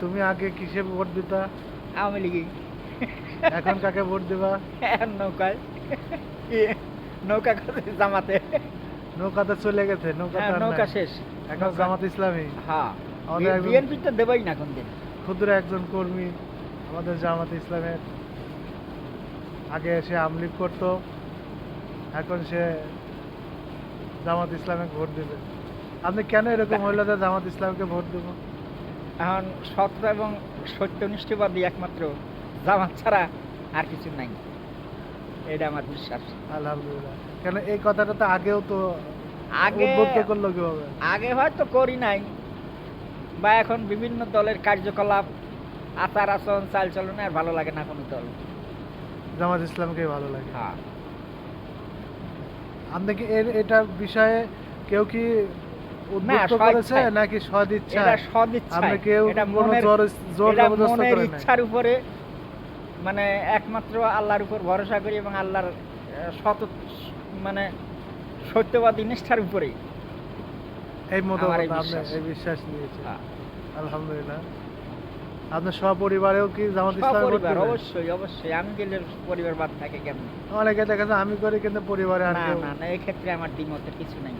তুমি আগে কিসে ভোট দিতা? আওয়ামী লীগে। এখন কাকে ভোট দিবা? নৌকায় নৌকা। করে জামাতে। নৌকাতে চলে গেছে নৌকা হ্যাঁ, নৌকা শেষ। এখন জামাত ইসলামী। হ্যাঁ। বিএনপি তো দেবই না কোন দিন ক্ষুদ্র একজন কর্মী আমাদের জামাত ইসলামের। আগে সে আমলিগ করতো এখন সে জামাত ইসলামে ভোট দেবে। আপনি কেন এরকম হইল যে জামাত ইসলামকে ভোট দেব? এখন সত্য এবং সত্যনিষ্ঠবাদী একমাত্র জামাত ছাড়া আর কিছু নাই। এটা আমার বিশ্বাস। আলহামদুলিল্লাহ। কেন এই কথাটা তো আগেও তো আগে করল কীভাবে? আগে হয়তো করি নাই বা এখন বিভিন্ন দলের কার্যকলাপ আচার আচরণ চাল চলনে আর ভালো লাগে না কোনো দল। জামাত ইসলামকে ভালো লাগে। হ্যাঁ। আপনি কি এর এটা বিষয়ে কেউ কি উদ্বুদ্ধ করেছে নাকি সদিচ্ছা এটা সদিচ্ছা আপনি কেউ কোনো জোর জোর জবরদস্ত মনের ইচ্ছার উপরে মানে একমাত্র আল্লাহর উপর ভরসা করি এবং আল্লাহর সত মানে সত্যবাদী নিষ্ঠার উপরেই। এই মতো এই বিশ্বাস। নিয়েছে হ্যাঁ। আলহামদুলিল্লাহ। আপনার সপরিবারেও কি জামাত ইসলাম অবশ্যই অবশ্যই। আমি গেলে পরিবার বাদ থাকে কেমন? অনেকে দেখা যায় আমি করি কিন্তু পরিবারে আর না না না এই ক্ষেত্রে আমার দ্বিমতের কিছু নাই।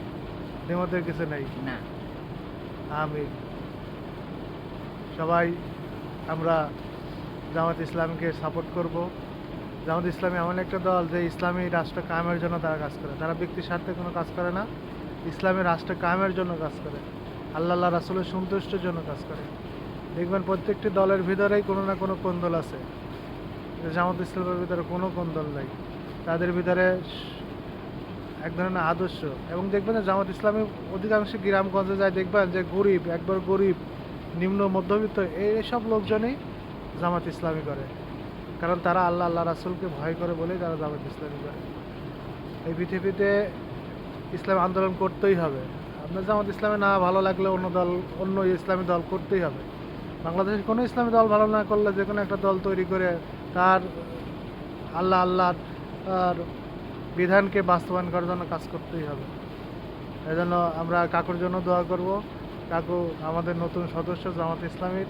দ্বিমতের কিছু নেই। না। আমি সবাই আমরা জামাত ইসলামকে সাপোর্ট করব। জামাত ইসলামী এমন একটা দল যে ইসলামী রাষ্ট্র কায়েমের জন্য তারা কাজ করে। তারা ব্যক্তি স্বার্থে কোনো কাজ করে না। ইসলামী রাষ্ট্র কায়েমের জন্য কাজ করে। আল্লাহ আল্লাহ রাসুলের সন্তুষ্টির জন্য কাজ করে। দেখবেন প্রত্যেকটি দলের ভিতরেই কোনো না কোনো কোন্দল আছে। জামাত ইসলামের ভিতরে কোনো কোন্দল নাই। তাদের ভিতরে এক ধরনের আদর্শ। এবং দেখবেন যে জামাত ইসলামী অধিকাংশ গ্রামগঞ্জে যায়, দেখবেন যে গরিব, একবার গরিব, নিম্ন, মধ্যবিত্ত এইসব লোকজনই জামাত ইসলামী করে। কারণ তারা আল্লাহ আল্লাহ রাসুলকে ভয় করে বলেই তারা জামাত ইসলামী করে। এই পৃথিবীতে ইসলাম আন্দোলন করতেই হবে। আপনার জামাত ইসলামে না ভালো লাগলে অন্য দল, অন্য ইসলামী দল করতেই হবে। বাংলাদেশের কোনো ইসলামী দল ভালো না করলে যে কোনো একটা দল তৈরি করে তার আল্লাহ আল্লাহ তার বিধানকে বাস্তবায়ন করার জন্য কাজ করতেই হবে। এই জন্য আমরা কাকুর জন্য দোয়া করব। কাকু আমাদের নতুন সদস্য জামাত ইসলামীর।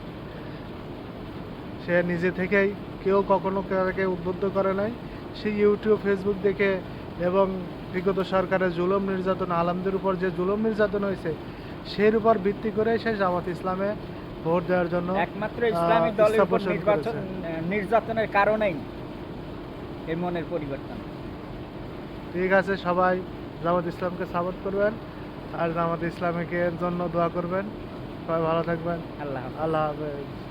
সে নিজে থেকেই কেউ কখনো কাউকে উদ্বুদ্ধ করে নাই। সে ইউটিউব ফেসবুক দেখে এবং বিগত সরকারের জুলুম নির্যাতন আলমদের উপর যে জুলম নির্যাতন হয়েছে সেই উপর ভিত্তি করে সে জামাত ইসলামে ভোট দেওয়ার জন্য একমাত্র ইসলামী দলের উপর নির্বাচন নির্যাতনের কারণেই এই মনের পরিবর্তন। ঠিক আছে সবাই জামাত ইসলামকে সাপোর্ট করবেন আর জামাত ইসলামীকে জন্য দোয়া করবেন। সবাই ভালো থাকবেন। আল্লাহ আল্লাহ হাফেজ।